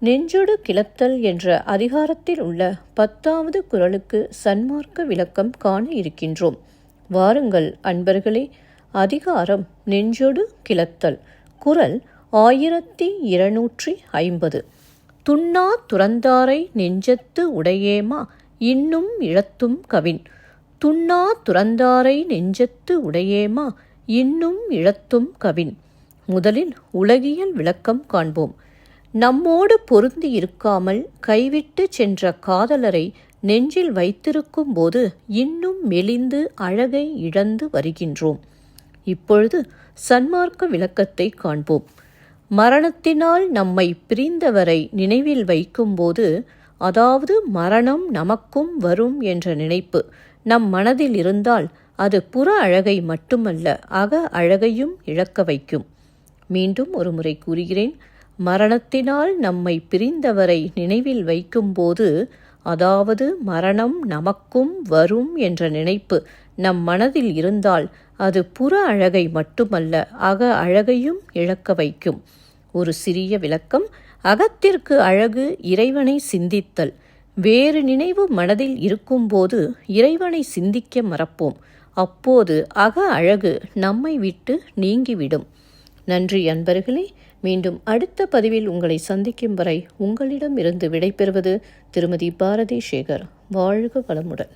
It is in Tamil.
நெஞ்சொடு கிளத்தல் என்ற அதிகாரத்தில் உள்ள பத்தாவது குரலுக்கு சன்மார்க்க விளக்கம் காண இருக்கின்றோம். வாருங்கள் அன்பர்களே அதிகாரம் நெஞ்சொடு கிளத்தல் குரல் ஆயிரத்தி இருநூற்றி ஐம்பது. துண்ணா துறந்தாரை நெஞ்சத்து உடையேமா இன்னும் இழத்தும் கவின். துண்ணா துறந்தாரை நெஞ்சத்து உடையேமா இன்னும் இழத்தும் கவின். முதலில் உலகியல் விளக்கம் காண்போம். நம்மோடு பொருந்தி இருக்காமல் கைவிட்டு சென்ற காதலரை நெஞ்சில் வைத்திருக்கும் போது இன்னும் மெலிந்து அழகை இழந்து வருகின்றோம். இப்பொழுது சன்மார்க்க விளக்கத்தை காண்போம். மரணத்தினால் நம்மை பிரிந்தவரை நினைவில் வைக்கும்போது அதாவது மரணம் நமக்கும் வரும் என்ற நினைப்பு நம் மனதில் இருந்தால் அது புற அழகை மட்டுமல்ல அக அழகையும் இழக்க வைக்கும். மீண்டும் ஒரு முறை கூறுகிறேன். மரணத்தினால் நம்மை பிரிந்தவரை நினைவில் வைக்கும்போது அதாவது மரணம் நமக்கும் வரும் என்ற நினைப்பு நம் மனதில் இருந்தால் அது புற அழகை மட்டுமல்ல அக அழகையும் இழக்க வைக்கும். ஒரு சிறிய விளக்கம் அகத்திற்கு அழகு இறைவனை சிந்தித்தல். வேறு நினைவு மனதில் இருக்கும்போது இறைவனை சிந்திக்க மறப்போம். அப்போது அக அழகு நம்மை விட்டு நீங்கிவிடும். நன்றி அன்பர்களே மீண்டும் அடுத்த பதிவில் உங்களை சந்திக்கும் வரை உங்களிடம் இருந்து விடைபெறுவது திருமதி பாரதி சேகர். வாழ்க வளமுடன்.